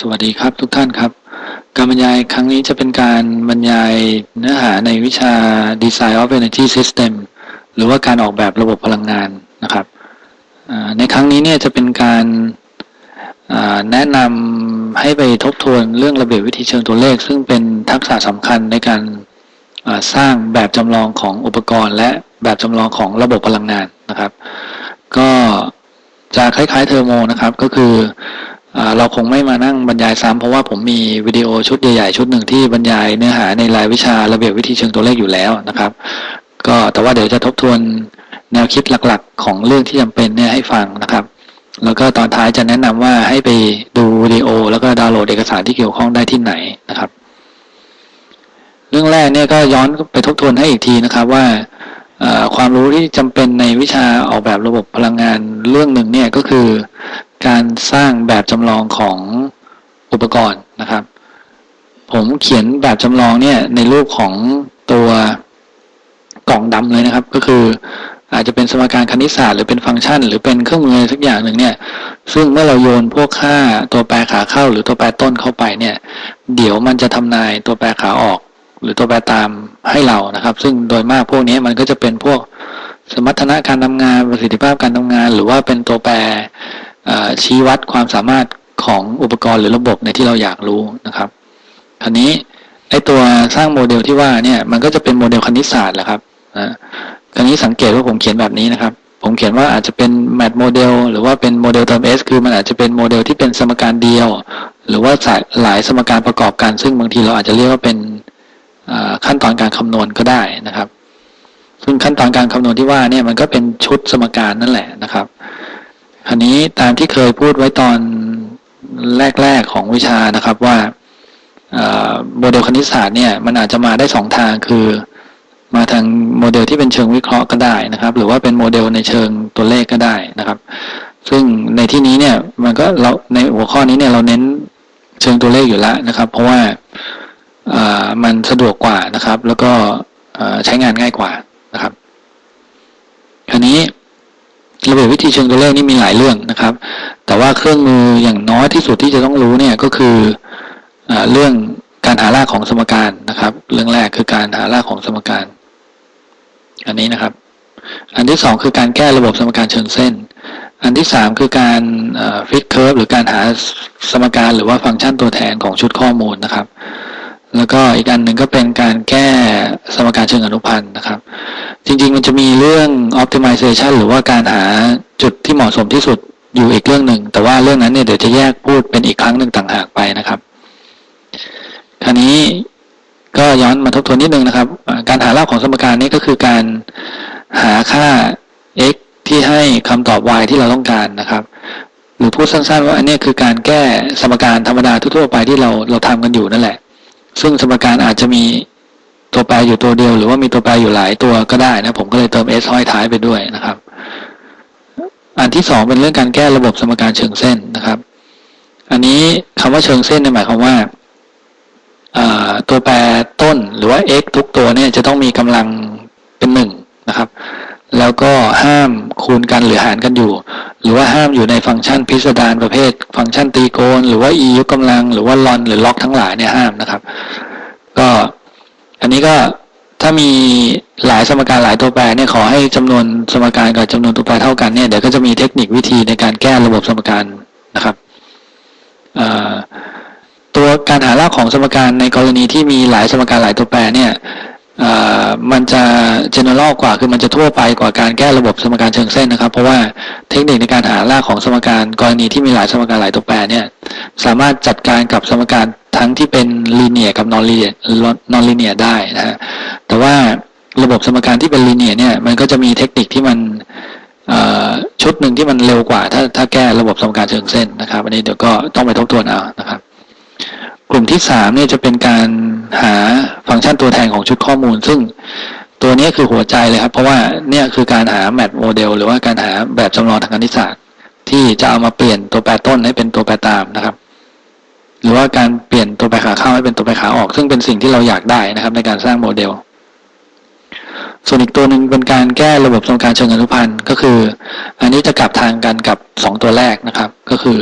สวัสดีครับทุกท่านครับ การบรรยายครั้งนี้จะเป็นการบรรยายเนื้อหาในวิชา Design of Energy System หรือว่าการออกแบบระบบพลังงานนะครับในครั้งนี้เนี่ยจะเป็นการแนะนำให้ไปทบทวนเรื่องระเบียบวิธีเชิงตัวเลข ซึ่งเป็นทักษะสำคัญในการสร้างแบบจำลองของอุปกรณ์ และแบบจำลองของระบบพลังงานนะครับ ก็จะคล้ายๆเทอร์โมนะครับก็คือ เราคงไม่มานั่งบรรยายซ้ำเพราะว่าผมมีวิดีโอชุดใหญ่ๆ ชุดหนึ่งที่บรรยายเนื้อหาในรายวิชาระเบียบวิธีเชิงตัวเลขอยู่แล้วนะครับ ก็แต่ว่าเดี๋ยวจะทบทวนแนวคิดหลักๆ ของเรื่องที่จำเป็นเนี่ยให้ฟังนะครับ แล้วก็ตอนท้ายจะแนะนำว่าให้ไปดูวิดีโอ แล้วก็ดาวน์โหลดเอกสารที่เกี่ยวข้องได้ที่ไหนนะครับ เรื่องแรกเนี่ยก็ย้อนไปทบทวนให้อีกทีนะครับว่าความรู้ที่จำเป็นในวิชาออกแบบระบบพลังงานเรื่องหนึ่งเนี่ยก็คือ การสร้างแบบจำลองของอุปกรณ์นะครับ ผมเขียนแบบจำลองเนี่ยในรูปของตัวกล่องดำเลยนะครับ ก็คืออาจจะเป็นสมการคณิตศาสตร์หรือเป็นฟังก์ชัน หรือเป็นเครื่องมือสักอย่างหนึ่งเนี่ย ซึ่งเมื่อเราโยนพวกค่าตัวแปรขาเข้า หรือตัวแปรต้นเข้าไปเนี่ย เดี๋ยวมันจะทำนายตัวแปรขาออก หรือตัวแปรตามให้เรานะครับ ซึ่งโดยมากพวกนี้มันก็จะเป็นพวกสมรรถนะการทำงานประสิทธิภาพการทำงาน หรือว่าเป็นตัวแปร ชี้วัดความสามารถของอุปกรณ์หรือระบบในที่เราอยากรู้นะครับคราวนี้ไอตัวสร้างโมเดลที่ว่าเนี่ยมันก็จะเป็นโมเดลคณิตศาสตร์แหละครับนะคราวนี้สังเกตว่าผมเขียนแบบนี้นะครับ ผมเขียนว่าอาจจะเป็นแมทโมเดลหรือว่าเป็นโมเดลเติม S คือมันอาจจะเป็นโมเดลที่เป็นสมการเดียว หรือว่าหลายสมการประกอบกัน ซึ่งบางทีเราอาจจะเรียกว่าเป็นขั้นตอนการคำนวณก็ได้นะครับ ซึ่งขั้นตอนการคำนวณที่ว่าเนี่ยมันก็เป็นชุดสมการนั่นแหละนะครับ ครานี้ตามที่เคยพูดไว้ตอนแรก ๆ ของวิชานะครับว่าโมเดลคณิตศาสตร์เนี่ยมันอาจจะมาได้สองทางคือ มาทางโมเดลที่เป็นเชิงวิเคราะห์ก็ได้นะครับ หรือว่าเป็นโมเดลในเชิงตัวเลขก็ได้นะครับ ซึ่งในที่นี้เนี่ยมันก็เราในหัวข้อนี้เนี่ยเราเน้นเชิงตัวเลขอยู่แล้วนะครับ เพราะว่ามันสะดวกกว่านะครับ แล้วก็ใช้งานง่ายกว่านะครับ คราวนี้ ระเบียบวิธีเชิงตัวเลขนี่มีหลายเรื่องนะครับ แต่ว่าเครื่องมืออย่างน้อยที่สุดที่จะต้องรู้เนี่ยก็คืออเรื่องการหารากของสมการนะครับ เรื่องแรกคือการหารากของสมการ อันนี้นะครับ อันที่สองคือการแก้ระบบสมการเชิงเส้น อันที่สามคือการฟิตเคิร์ฟหรือการหาสมการหรือว่าฟังก์ชันตัวแทนของชุดข้อมูลนะครับ แล้วก็อีกอันหนึ่งก็เป็นการแก้สมการเชิงอนุพันธ์นะครับ จริง ๆ มันจะมีเรื่อง optimization หรือว่าการหาจุดที่เหมาะสมที่สุดอยู่อีกเรื่องหนึ่ง แต่ว่าเรื่องนั้นเนี่ยเดี๋ยวจะแยกพูดเป็นอีกครั้งหนึ่งต่างหากไปนะครับ คราวนี้ก็ย้อนมาทบทวนนิดนึงนะครับ การหารากของสมการนี้ก็คือการหาค่า x ที่ให้คำตอบ y ที่เราต้องการนะครับ หรือพูดสั้นๆ ว่าอันนี้คือการแก้สมการธรรมดาทั่วๆไปที่เราเราทำกันอยู่นั่นแหละ ซึ่งสมการอาจจะมีตัวแปรอยู่ตัวเดียว หรือว่ามีตัวแปรอยู่หลายตัวก็ได้นะ ผมก็เลยเติม s ห้อยท้ายไปด้วยนะครับ อันที่สองเป็นเรื่องการแก้ระบบสมการเชิงเส้นนะครับ อันนี้คำว่าเชิงเส้นหมายความว่าตัวแปรต้นหรือว่า x ทุกตัวเนี่ยจะต้องมีกำลังเป็นหนึ่งนะครับ แล้วก็ห้ามคูณกันหรือหารกันอยู่ หรือว่าห้ามอยู่ในฟังก์ชันพิสดารประเภท ฟังก์ชันตีโกณหรือว่า e ยกกำลัง หรือว่าลอนหรือล็อกทั้งหลายเนี่ยห้ามนะครับ ก็อันนี้ก็ถ้ามีหลายสมการหลายตัวแปรเนี่ยขอให้จำนวนสมการกับจำนวนตัวแปรเท่ากันเนี่ยเดี๋ยวก็จะมีเทคนิควิธีในการแก้ระบบสมการนะครับตัวการหารากของสมการในกรณีที่มีหลายสมการหลายตัวแปรเนี่ย มันจะ general กว่าคือมันจะทั่วไปกว่าการแก้ระบบสมการเชิงเส้นนะครับ เพราะว่าเทคนิคในการหารากของสมการกรณีที่มีหลายสมการหลายตัวแปรเนี่ย สามารถจัดการกับสมการทั้งที่เป็นลีเนียกับนอนลีเนียนอนลีเนียได้นะฮะแต่ว่าระบบสมการที่เป็นลีเนียเนี่ยมันก็จะมีเทคนิคที่มันชุดหนึ่งที่มันเร็วกว่า ถ้าถ้าแก้ระบบสมการเชิงเส้นนะครับอันนี้เดี๋ยวก็ต้องไปทบทวนเอานะครับกลุ่มที่สามเนี่ยจะเป็นการหาฟังก์ชันตัวแทนของชุดข้อมูล ซึ่งตัวนี้คือหัวใจเลยครับ เพราะว่าเนี่ยคือการหาแมทโมเดลหรือว่าการหาแบบจำลองทางคณิตศาสตร์ ที่จะเอามาเปลี่ยนตัวแปรต้นให้เป็นตัวแปรตามนะครับ หรือว่าการเปลี่ยนตัวแปรขาเข้าให้เป็นตัวแปรขาออก ซึ่งเป็นสิ่งที่เราอยากได้นะครับ ในการสร้างโมเดล ส่วนอีกตัวหนึ่งเป็นการแก้ระบบสมการเชิงอนุพันธ์ก็คือ อันนี้จะกลับทางกันกับ 2 ตัวแรกนะครับ ก็คือ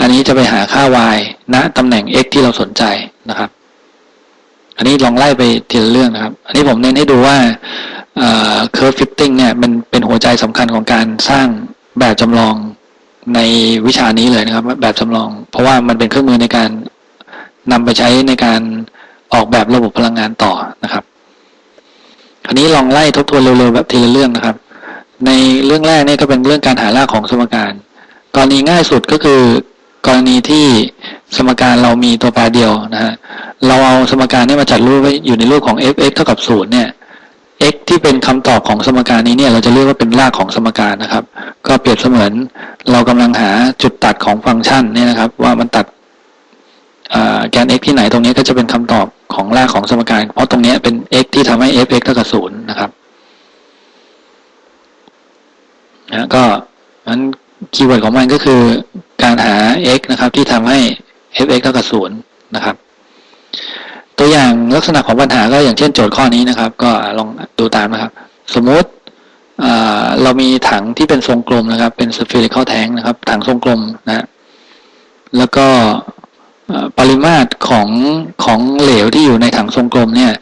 อันนี้จะไปหาค่า y ณตำแหน่ง x ที่เราสนใจนะครับ อันนี้ลองไล่ไปทีละเรื่องนะครับ อันนี้ผมเน้นให้ดูว่า curve fitting เนี่ยมันเป็นหัวใจสำคัญของการสร้างแบบจำลองในวิชานี้เลยนะครับ แบบจำลอง เพราะว่ามันเป็นเครื่องมือในการนำไปใช้ในการออกแบบระบบพลังงานต่อนะครับคราวนี้ลองไล่ทบทวนเร็วๆแบบทีละเรื่องนะครับ ในเรื่องแรกนี่ก็เป็นเรื่องการหารากของสมการ กรณีง่ายสุดก็คือ กรณีที่สมการเรามีตัวแปรเดียวนะฮะเราเอาสมการนี้มาจัดรูปไว้อยู่ในรูปของ f(x) เท่ากับศูนย์เนี่ย x ที่เป็นคำตอบของสมการนี้เนี่ย เราจะเรียกว่าเป็นรากของสมการนะครับ ก็เปรียบเสมือน เรากำลังหาจุดตัดของฟังก์ชันเนี่ยนะครับ ว่ามันตัดแกน x ที่ไหนตรงนี้ก็จะเป็นคำตอบของรากของสมการ เพราะตรงนี้เป็น x ที่ทำให้ f(x) เท่ากับศูนย์นะครับนะก็นั้น คีย์เวิร์ดของมันก็คือการหา x นะครับ ที่ทำให้ f(x) เท่ากับศูนย์นะครับ ตัวอย่างลักษณะของปัญหาก็อย่างเช่นโจทย์ข้อนี้นะครับ ก็ลองดูตามนะครับ สมมติเรามีถังที่เป็นทรงกลมนะครับ เป็น spherical tank นะครับ ถังทรงกลมนะแล้วก็ปริมาตรของของเหลวที่อยู่ในถังทรงกลมเนี่ย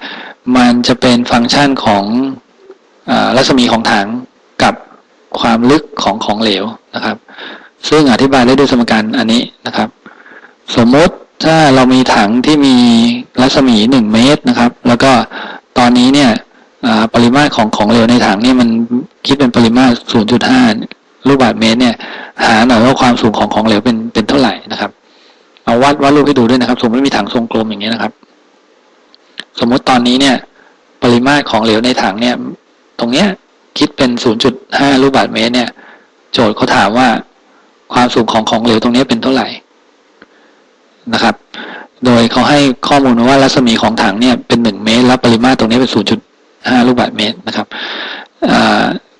มันจะเป็นฟังก์ชันของอรัศมีของถังกับ ความลึกของของเหลวนะครับ ซึ่งอธิบายได้ด้วยสมการอันนี้นะครับ สมมติถ้าเรามีถังที่มีรัศมีหนึ่งเมตรนะครับ แล้วก็ตอนนี้เนี่ยปริมาตรของของเหลวในถังเนี่ยมันคิดเป็นปริมาตร 0.5 ลูกบาศก์เมตร เนี่ย หาหน่อยว่าความสูงของของเหลวเป็นเป็นเท่าไหร่นะครับ เอาวัดวัดรูปให้ดูด้วยนะครับ สมมติมีถังทรงกลมอย่างนี้ยนะครับ สมมติตอนนี้เนี่ย ปริมาตรของเหลวในถังเนี่ย ตรงเนี้ย คิดเป็น 0.5 ลูกบาศก์เมตรเนี่ย โจทย์เขาถามว่าความสูงของของเหลวตรงนี้เป็นเท่าไหร่นะครับ โดยเขาให้ข้อมูลว่ารัศมีของถังเนี่ยเป็นหนึ่งเมตร แล้วปริมาตรตรงนี้เป็น 0.5 ลูกบาศก์เมตรนะครับ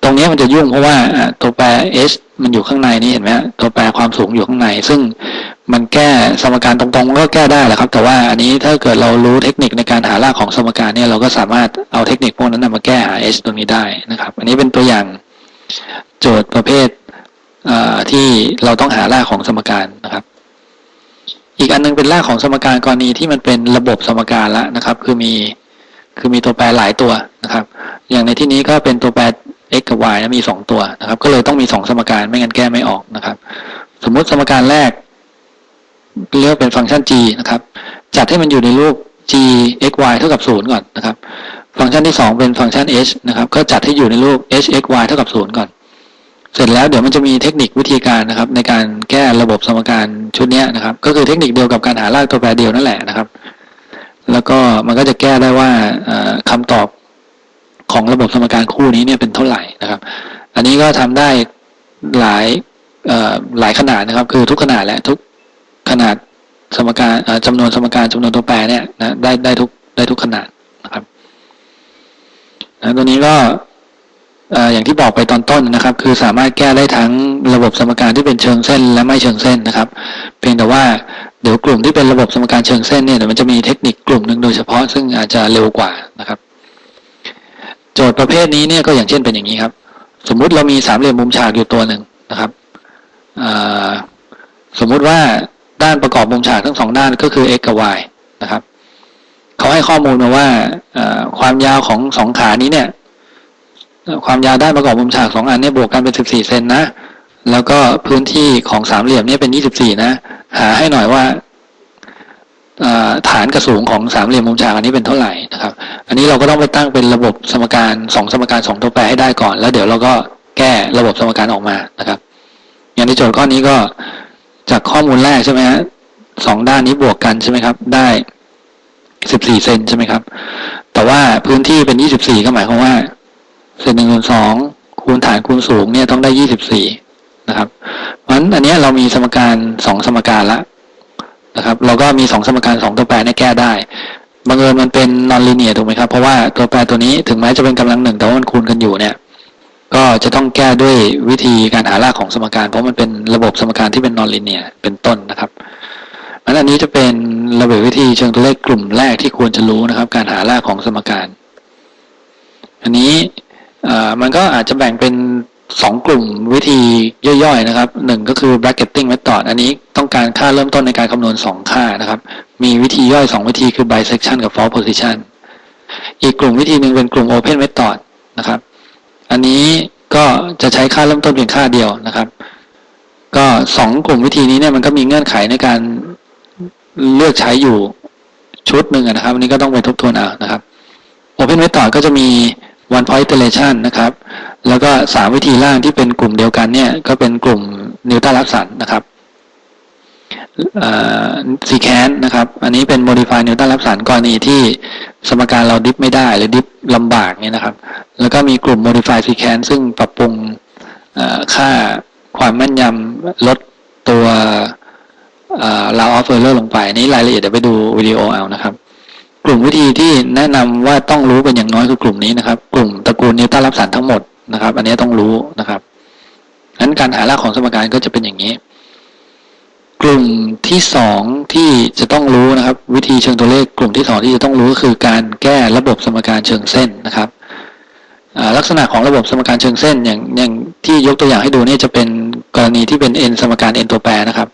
ตรงนี้มันจะยุ่งเพราะว่าตัวแปร h มันอยู่ข้างในนี้เห็นไหมตัวแปรความสูงอยู่ข้างใน ซึ่ง มันแก้สมการตรงๆมันก็แก้ได้แหละครับ แต่ว่าอันนี้ถ้าเกิดเรารู้เทคนิคในการหารากของสมการเนี่ยเราก็สามารถเอาเทคนิคพวกนั้นมาแก้หา h ตรงนี้ได้นะครับ อันนี้เป็นตัวอย่างโจทย์ประเภทที่เราต้องหารากของสมการนะครับ อีกอันนึงเป็นรากของสมการกรณีที่มันเป็นระบบสมการล้วนะครับ คือมีคือมีตัวแปรหลายตัวนะครับ อย่างในที่นี้ก็เป็นตัวแปร x กับ y นะมีสองตัวนะครับ ก็เลยต้องมีสองสมการไม่งั้นแก้ไม่ออกนะครับ สมมุติสมการแรก เรียกว่าเป็นฟังก์ชัน g นะครับ จัดให้มันอยู่ในรูป g x y เท่ากับศูนย์ก่อนนะครับ ฟังก์ชันที่สองเป็นฟังก์ชัน h นะครับ ก็จัดให้อยู่ในรูป h x y เท่ากับศูนย์ก่อน เสร็จแล้วเดี๋ยวมันจะมีเทคนิควิธีการนะครับ ในการแก้ระบบสมการชุดนี้นะครับ ก็คือเทคนิคเดียวกับการหารากตัวแปรเดียวนั่นแหละนะครับ แล้วก็มันก็จะแก้ได้ว่าเอ่อคำตอบของระบบสมการคู่นี้เนี่ยเป็นเท่าไหร่นะครับ อันนี้ก็ทำได้หลายหลายขนาดนะครับ คือทุกขนาดและทุก นาดสมการจำนวนสมการจำนวนตัวแปรเนี่ยนะได้ได้ทุกได้ทุกขนาดนะครับนะตัวนี้ก็ออย่างที่บอกไปตอนต้นนะครับ คือสามารถแก้ได้ทั้งระบบสมการที่เป็นเชิงเส้น และไม่เชิงเส้นนะครับ เพียงแต่ว่าเดี๋ยวกลุ่มที่เป็นระบบสมการเชิงเส้นเนี่ยเดี๋ยวมันจะมีเทคนิคกลุ่มหนึ่งโดยเฉพาะซึ่งอาจจะเร็วกว่านะครับ โจทย์ประเภทนี้เนี่ยก็อย่างเช่นเป็นอย่างนี้ครับ สมมุติเรามีสามเหลี่ยมมุมฉากอยู่ตัวหนึ่งนะครับสมมุติว่า ด้านประกอบมุมฉากทั้งสองด้านก็คือ x กับ y นะครับเขาให้ข้อมูลมาว่าความยาวของสองขานี้เนี่ย ความยาวด้านประกอบมุมฉากสองอันเนี่ยบวกกันเป็น14เซนนะ แล้วก็พื้นที่ของสามเหลี่ยมเนี่ยเป็น24นะ หาให้หน่อยว่าอ่าฐานกระสูงของสามเหลี่ยมมุมฉากอันนี้เป็นเท่าไหร่นะครับ อันนี้เราก็ต้องไปตั้งเป็นระบบสมการสองสมการสองตัวแปรให้ได้ก่อน แล้วเดี๋ยวเราก็แก้ระบบสมการออกมานะครับ อย่างในโจทย์ข้อนี้ก็ จากข้อมูลแรกใช่ไหมฮะสองด้านนี้บวกกันใช่ไหมครับ ได้14เซนใช่ไหมครับ แต่ว่าพื้นที่เป็น24ก็หมายความว่าเศษหนึ่งส่วนสองคูณฐานคูณสูงเนี่ยต้องได้ยี่สิบสี่นะครับเพราะฉะนั้นอันนี้เรามีสมการสองสมการละนะครับ เราก็มีสองสมการสองตัวแปรเนี่ยแก้ได้บังเอิญมันเป็นนอนลีเนียถูกไหมครับ เพราะว่าตัวแปรตัวนี้ถึงแม้จะเป็นกำลังหนึ่งแต่ว่ามันคูณกันอยู่เนี่ย ก็จะต้องแก้ด้วยวิธีการหารากของสมการ เพราะมันเป็นระบบสมการที่เป็นนอนลีเนียเป็นต้นนะครับนั้นอันนี้จะเป็นระเบียบวิธีเชิงตัวเลขกลุ่มแรกที่ควรจะรู้นะครับ การหารากของสมการ อันนี้มันก็อาจจะแบ่งเป็นสองกลุ่มวิธีย่อยๆนะครับหนึ่งก็คือ bracketing method อันนี้ต้องการค่าเริ่มต้นในการคำนวณสองค่านะครับ มีวิธีย่อยสองวิธีคือ bisection กับ false position อีกกลุ่มวิธีหนึ่งเป็นกลุ่ม open method นะครับ อันนี้ก็จะใช้ค่าเริ่มต้นเพียงค่าเดียวนะครับ ก็สองกลุ่มวิธีนี้เนี่ยมันก็มีเงื่อนไขในการเลือกใช้อยู่ชุดหนึ่งนะครับอันนี้ก็ต้องไปทบทวนเอานะครับ Open Method ก็จะมี one point iteration นะครับ แล้วก็สามวิธีล่างที่เป็นกลุ่มเดียวกันเนี่ย ก็เป็นกลุ่มนิวตันรับสันนะครับ ซีแคนนะครับ อันนี้เป็น modify นิวตันรับสันกรณีที่สมการเราดิฟไม่ได้ หรือดิฟลำบากเนี่ยนะครับ แล้วก็มีกลุ่ม modify s e q u e n c e ซึ่งปรับปรุงค่าความแม่นยำลดตัวลาวออฟเฟอร์เลอร์ลงไป นี้รายละเอียดเดี๋ยวไปดูวิดีโอเอานะครับ กลุ่มวิธีที่แนะนำว่าต้องรู้เป็นอย่างน้อยคือกลุ่มนี้นะครับ กลุ่มตระกูลนิวตันรับสันทั้งหมดนะครับ อันนี้ต้องรู้นะครับงั้นการหารากของสมการก็จะเป็นอย่างนี้ ลุ่มที่สองที่จะต้องรู้นะครับ วิธีเชิงตัวเลขกลุ่มที่สองที่จะต้องรู้ก็คือการแก้ระบบสมการเชิงเส้นนะครับลักษณะของระบบสมการเชิงเส้นอย่างอย่างที่ยกตัวอย่างให้ดูนี่จะเป็นกรณีที่เป็น n สมการ n ตัวแปรนะครับ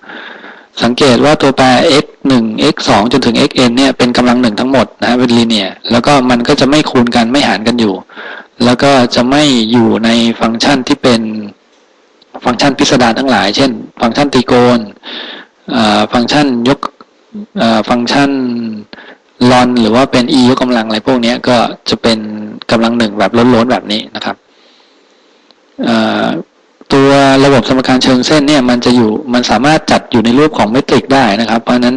สังเกตว่าตัวแปร x 1 x 2จนถึง xn เนี่ยเป็นกำลังหนึ่งทั้งหมดนะเป็นลีเนียแล้วก็มันก็จะไม่คูณกันไม่หารกันอยู่ แล้วก็จะไม่อยู่ในฟังก์ชันที่เป็นฟังก์ชันพิสดารทั้งหลาย เช่น ฟังก์ชันตรีโกณ ฟังก์ชันยกฟังก์ชันลอนหรือว่าเป็น e ยกกำลังอะไรพวกนี้ก็จะเป็นกำลังหนึ่งแบบล้นๆแบบนี้นะครับตัวระบบสมการเชิงเส้นเนี่ยมันจะอยู่มันสามารถจัดอยู่ในรูปของเมตริกได้นะครับ เพราะนั้น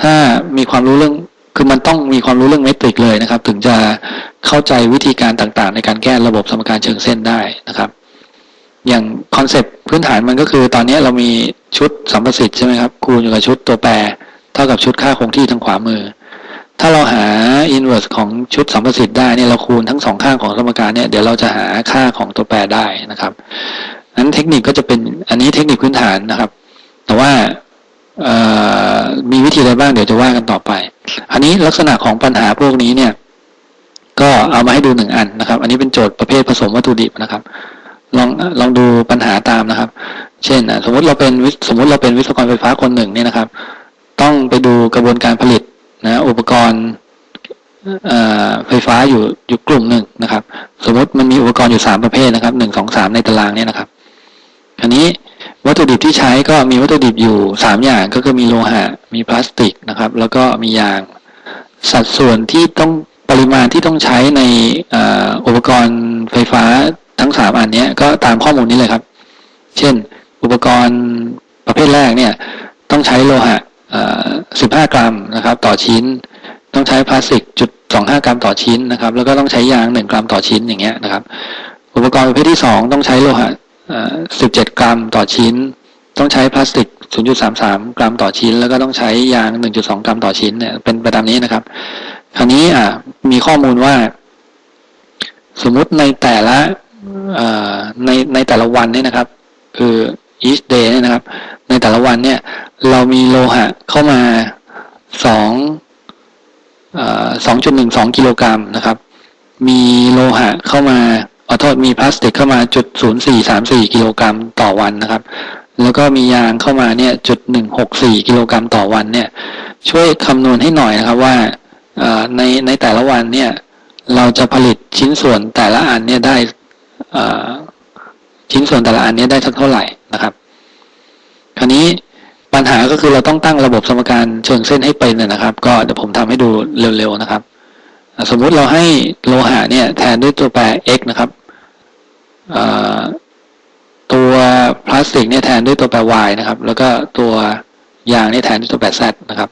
ถ้ามีความรู้เรื่องคือมันต้องมีความรู้เรื่องเมตริกเลยนะครับ ถึงจะเข้าใจวิธีการต่างๆ ในการแก้ระบบสมการเชิงเส้นได้นะครับ อย่างคอนเซปต์พื้นฐานมันก็คือตอนนี้เรามี ชุดสัมประสิทธิ์ใช่ไหมครับคูณอยู่กับชุดตัวแปร เท่ากับชุดค่าคงที่ทางขวามือ ถ้าเราหา inverse ของชุดสัมประสิทธิ์ได้เนี่ยเราคูณทั้งสองข้างของสมการเนี่ยเดี๋ยวเราจะหาค่าของตัวแปรได้นะครับนั้นเทคนิคก็จะเป็นอันนี้เทคนิคพื้นฐานนะครับ แต่ว่ามีวิธีอะไรบ้างเดี๋ยวจะว่ากันต่อไป อันนี้ลักษณะของปัญหาพวกนี้เนี่ย ก็เอามาให้ดูหนึ่งอันนะครับ อันนี้เป็นโจทย์ประเภทผสมวัตถุดิบนะครับ ลองลองดูปัญหาตามนะครับ เช่นอะสมมติเราเป็นสมมติเราเป็นวิศวกรไฟฟ้าคนหนึ่งเนี่ยนะครับ ต้องไปดูกระบวนการผลิตนะอุปกรณ์ไฟฟ้าอยู่อยู่กลุ่มหนึ่งนะครับ สมมติมันมีอุปกรณ์อยู่สามประเภทนะครับหนึ่งสองสามในตารางเนี่ยนะครับอันนี้วัตถุดิบที่ใช้ก็มีวัตถุดิบอยู่สามอย่างก็คือมีโลหะมีพลาสติกนะครับ แล้วก็มียาง สัดส่วนที่ต้องปริมาณที่ต้องใช้ในอุปกรณ์ไฟฟ้าทั้งสามอันนี้ก็ตามข้อมูลนี้เลยครับ เช่น อุปกรณ์ประเภทแรกเนี่ยต้องใช้โลหะ15 กรัมนะครับ ต่อชิ้น ต้องใช้พลาสติกจุด25 กรัมต่อชิ้นนะครับ แล้วก็ต้องใช้ยาง 1 กรัมต่อชิ้นอย่างเงี้ยนะครับ อุปกรณ์ประเภทที่ 2 ต้องใช้โลหะ17 กรัมต่อชิ้น ต้องใช้พลาสติก 0.33 กรัมต่อชิ้น แล้วก็ต้องใช้ยาง 1.2 กรัมต่อชิ้นเนี่ยเป็นไปตามนี้นะครับ คราวนี้อะมีข้อมูลว่า สมมุติในแต่ละในในแต่ละวันเนี่ยนะครับ คือ each day เนี่ยนะครับ ในแต่ละวันเนี่ย เรามีโลหะเข้ามาสองสองจุดหนึ่งสองกิโลกรัมนะครับ มีโลหะเข้ามาขอโทษมีพลาสติกเข้ามาจุดศูนย์สี่สามสี่กิโลกรัมต่อวันนะครับ แล้วก็มียางเข้ามาเนี่ยจุดหนึ่งหกสี่กิโลกรัมต่อวันเนี่ย ช่วยคำนวณให้หน่อยนะครับว่าในในแต่ละวันเนี่ย เราจะผลิตชิ้นส่วนแต่ละอันเนี่ยได้ชิ้นส่วนแต่ละอันเนี่ยได้สักเท่าไหร่ นะครับคราวนี้ปัญหาก็คือเราต้องตั้งระบบสมการเชิงเส้นให้เป็นนะครับ ก็เดี๋ยวผมทำให้ดูเร็วๆนะครับ สมมุติเราให้โลหะเนี่ย แทนด้วยตัวแปร x นะครับตัวพลาสติกเนี่ยแทนด้วยตัวแปร y นะครับ แล้วก็ตัวยางเนี่ยแทนด้วยตัวแปร z นะครับ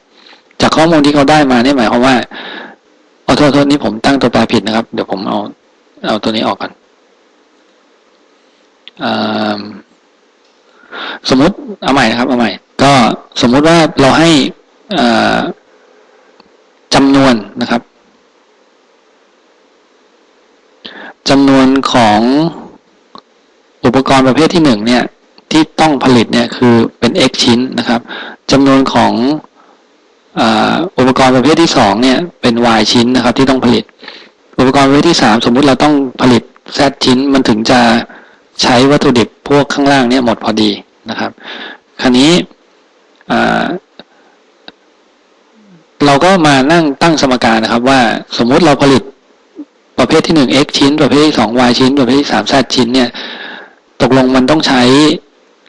จากข้อมูลที่เขาได้มาเนี่ยหมายความว่าขอโทษโทษนี่ผมตั้งตัวแปรผิดนะครับ เดี๋ยวผมเอาเอาตัวนี้ออกก่อนอ่า สมมติเอาใหม่นะครับเอาใหม่ ก็สมมุติว่าเราให้อ่าจำนวนนะครับจำนวนของอุปกรณ์ประเภทที่หนึ่งเนี่ย ที่ต้องผลิตเนี่ยคือเป็น x ชิ้นนะครับจำนวนของอุปกรณ์ประเภทที่สองเนี่ยเป็น y ชิ้นนะครับ ที่ต้องผลิต อุปกรณ์ประเภทที่สามสมมุติเราต้องผลิต z ชิ้นมันถึงจะ ใช้วัตถุดิบพวกข้างล่างเนี่ยหมดพอดีนะครับ คราวนี้เราก็มานั่งตั้งสมการนะครับ ว่าสมมุติเราผลิตประเภทที่หนึ่ง x ชิ้น ประเภทที่สอง y ชิ้น ประเภทที่สาม z ชิ้น เนี่ย ตกลงมันต้องใช้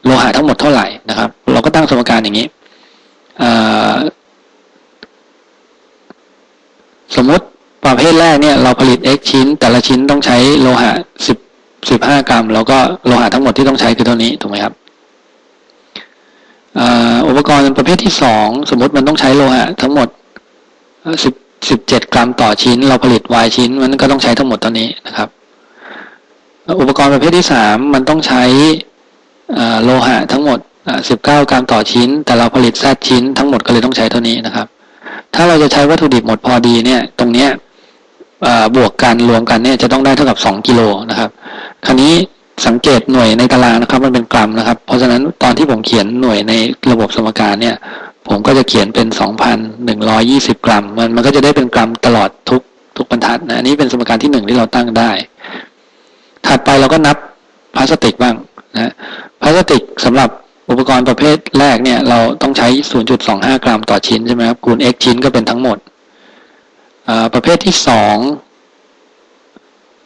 โลหะทั้งหมดเท่าไหร่นะครับ เราก็ตั้งสมการอย่างนี้สมมติประเภทแรกเนี่ย เราผลิต x ชิ้น แต่ละชิ้นต้องใช้โลหะสิบ สิบห้ากรัม แล้วก็โลหะทั้งหมดที่ต้องใช้คือเท่านี้ถูกไหมครับอุปกรณ์ประเภทที่สองสมมติมันต้องใช้โลหะทั้งหมดสิบสิบเจ็ดกรัมต่อชิ้น เราผลิต y ชิ้นมันก็ต้องใช้ทั้งหมดเท่านี้นะครับ อุปกรณ์ประเภทที่สามมันต้องใช้โลหะทั้งหมดสิบเก้ากรัมต่อชิ้น แต่เราผลิต z ชิ้นทั้งหมดก็เลยต้องใช้เท่านี้นะครับ ถ้าเราจะใช้วัตถุดิบหมดพอดีเนี่ย ตรงเนี้ยบวกกันรวมกันเนี่ยจะต้องได้เท่ากับสองกิโลนะครับ คราวนี้สังเกตหน่วยในตารางนะครับ มันเป็นกรัมนะครับ เพราะฉะนั้นตอนที่ผมเขียนหน่วยในระบบสมการเนี่ย ผมก็จะเขียนเป็น 2,120 กรัม มันมันก็จะได้เป็นกรัมตลอดทุกทุกบรรทัดนะอันนี้เป็นสมการที่หนึ่งที่เราตั้งได้ ถัดไปเราก็นับพลาสติกบ้างนะพลาสติกสำหรับอุปกรณ์ประเภทแรกเนี่ย เราต้องใช้ 0.25 กรัมต่อชิ้นใช่ไหมครับคูณ x ชิ้นก็เป็นทั้งหมดอ่าประเภทที่สอง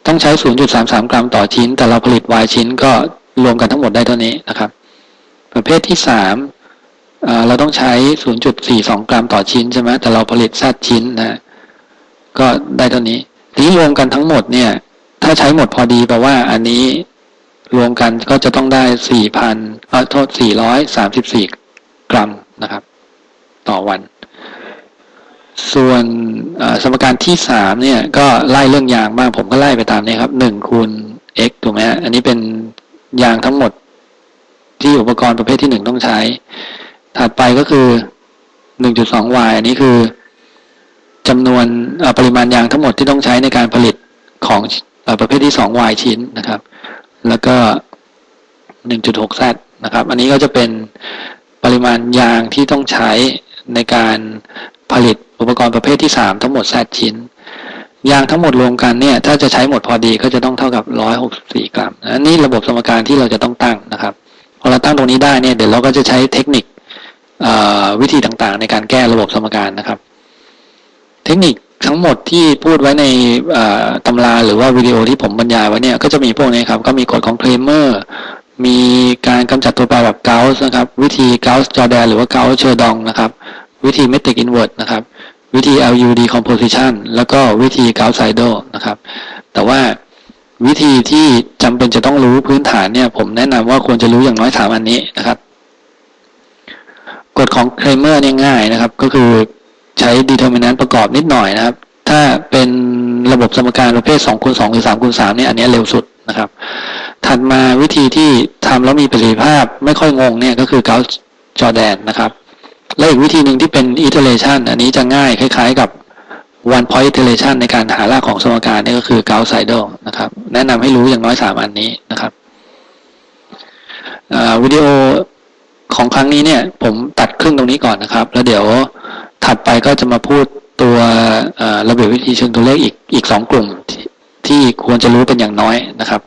ต้องใช้ 0.33 กรัมต่อชิ้น แต่เราผลิต y ชิ้นก็รวมกันทั้งหมดได้เท่านี้นะครับ ประเภทที่สามเราต้องใช้ 0.42 กรัมต่อชิ้นใช่ไหมแต่เราผลิต z ชิ้นนะก็ได้เท่านี้ทีนี้รวมกันทั้งหมดเนี่ย ถ้าใช้หมดพอดีแปลว่าอันนี้รวมกันก็จะต้องได้4,000เอ่อโทษ434 กรัมนะครับ ต่อวัน ส่วนสมการที่สามเนี่ยก็ไล่เรื่องยางบ้างผมก็ไล่ไปตามนี้ครับหนึ่งคูณ x ถูกไหมฮะอันนี้เป็นยางทั้งหมดที่อุปกรณ์ประเภทที่หนึ่งต้องใช้ ถัดไปก็คือ 1.2y อันนี้คือจำนวนปริมาณยางทั้งหมดที่ต้องใช้ในการผลิตของอประเภทที่ 2y ชิ้นนะครับ แล้วก็ 1.6z นะครับ อันนี้ก็จะเป็นปริมาณยางที่ต้องใช้ในการผลิต อุปกรณ์ประเภทที่3ทั้งหมด z ชิ้น ยางทั้งหมดรวมกันเนี่ย ถ้าจะใช้หมดพอดีก็จะต้องเท่ากับ164กรัมอันนี้ระบบสมการที่เราจะต้องตั้งนะครับพอเราตั้งตรงนี้ได้เนี่ยเดี๋ยวเราก็จะใช้เทคนิควิธีต่างๆ ในการแก้ระบบสมการนะครับ เทคนิคทั้งหมดที่พูดไว้ในตำราหรือว่าวิดีโอที่ผมบรรยายไว้เนี่ยก็จะมีพวกนี้ครับ ก็มีกฎของเคลเมอร์มีการกำจัดตัวแปรแบบเกาส์นะครับ วิธีเกาส์จอแดนหรือว่าเกาส์เชอร์ดองนะครับ วิธีเมตริกอินเวอร์ตนะครับ วิธี LU decomposition แล้วก็วิธีเกาส์ไซโดนะครับ แต่ว่าวิธีที่จำเป็นจะต้องรู้พื้นฐานเนี่ย ผมแนะนำว่าควรจะรู้อย่างน้อยสามอันนี้นะครับ กฎของเคลเมอร์เนี่ยง่ายนะครับ ก็คือใช้ determinant ประกอบนิดหน่อยนะครับ ถ้าเป็นระบบสมการประเภท2คูณ2หรือ3คูณ3เนี่ยอันนี้เร็วสุดนะครับ ถัดมาวิธีที่ทำแล้วมีประสิทธิภาพไม่ค่อยงงเนี่ยก็คือ Gauss Jordan นะครับ และอีกวิธีหนึ่งที่เป็น iteration อันนี้จะง่ายคล้าย ๆ กับ one point iteration ในการหารากของสมการนี่ก็คือ Gauss Seidel นะครับ แนะนำให้รู้อย่างน้อย3อันนี้นะครับวิดีโอของครั้งนี้เนี่ย ผมตัดครึ่งตรงนี้ก่อนนะครับ แล้วเดี๋ยวถัดไปก็จะมาพูดตัวระเบียบวิธีเชิงตัวเลขอีกอีกสองกลุ่มทที่ควรจะรู้เป็นอย่างน้อยนะครับ